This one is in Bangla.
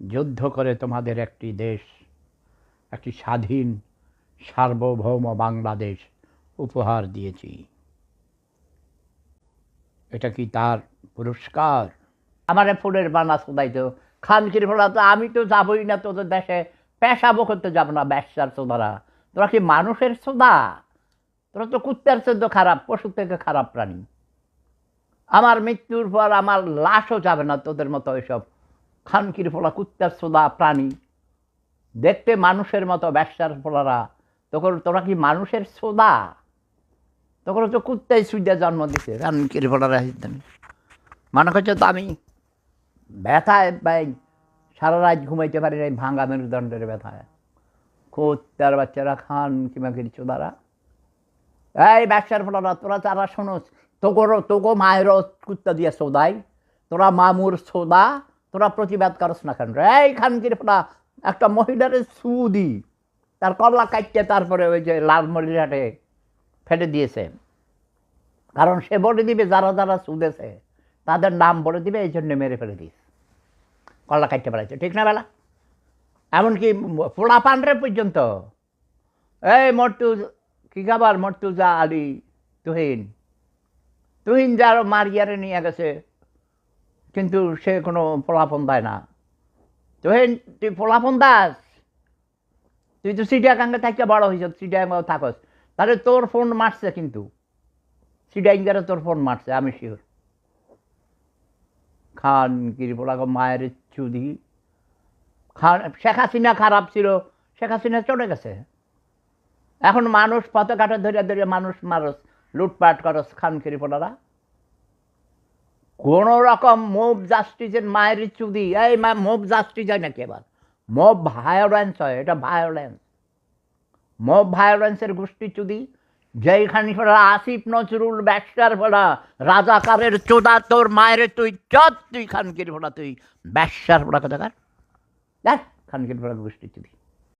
যুদ্ধ করে তোমাদের একটি দেশ, একটি স্বাধীন, সার্বভৌম বাংলাদেশ উপহার দিয়েছি। এটা কি তার পুরস্কার? আমার ফুলের বানা শোধাইতো খানকির ফোলা, তো আমি তো যাবই না তোদের দেশে। পেশাবো করতে যাব না ব্যবসার সোদারা তোরা কি মানুষের সোদা তোরা তো কুত্তার চোদ্দ খারাপ, পশু থেকে খারাপ প্রাণী। আমার মৃত্যুর পর আমার লাশও যাবে না তোদের মতো এসব খানকির ফোলা, কুত্তার সোদা, প্রাণী। দেখতে মানুষের মতো ব্যবসার ফোলারা। তখন তোরা কি মানুষের সোদা? তখন তো কুত্তাই সুইদা জন্ম দিছে, খানকির ফোলারা মনে করছে তো আমি ব্যথায় ভাই সারা রাত ঘুমাইতে পারি না ভাঙা মেরুদণ্ডের ব্যথায়। কুত্তার বাচ্চারা খান কিংবা কিছু এই ব্যবসার ফলারা, তোরা তারা শোনোস তোগরও তোগো মায়েরও কুত্তা দিয়ে সোদাই। তোরা মামুর সোদা তোরা প্রতিবাদ করস না কেন এই খানকির একটা মহিলার সুদি তার কল্লা কাটতে তারপরে ওই যে লালমরিহাটে ফেলে দিয়েছে। কারণ সে বলে দিবে, যারা যারা সুদেছে তাদের নাম বলে দিবে, এই জন্য মেরে ফেলে দিস। কল্লা কাটতে পারাইছে, ঠিক না বেলা? এমনকি পোড়া পান্ডরে পর্যন্ত। এই মর্তু কি খাবার মর্তুজা আলী তুহিন? তুহিন যার মারিয়ারে নিয়ে গেছে। কিন্তু সে কোনো ফলাফল দেয় না। তুহিন তুই ফলাফল দাস। তুই তো সিডিয়াকাঙ্গে থাকতে বড় হয়েছ সিডিয়াঙ্গাও থাকস। তাহলে তোর ফোন মারছে কিন্তু। সিডিয়াঙ্গারে তোর ফোন মারছে, আমি শিওর খান কিরিপোড়াকে মায়ের চুদি। খান, শেখ হাসিনা খারাপ ছিল, শেখ হাসিনা চলে গেছে। এখন মানুষ পথে পতাকাটা ধরে ধরে মানুষ মানুষ লুটপাট করস খান কিরিপোড়ারা কোন রকম মোব জাস্টিসের মায়ের চুদি এই মা মোব জাস্টিস হয় নাকি এবার মোব ভায়োলেন্স হয়, এটা ভায়োলেন্স মোব ভায়োলেন্সের গোষ্ঠী চুদি যেইখানে ফোড়া আসিফ নজরুল ব্যবসার ফোড়া রাজাকারের চোদা তোর মায়ের, তুই চত তুই খানকির ফোড়া তুই ব্যবসার ফোড়া কথা কার? দেখ, খানকির ফোড়া গোষ্ঠী চুদি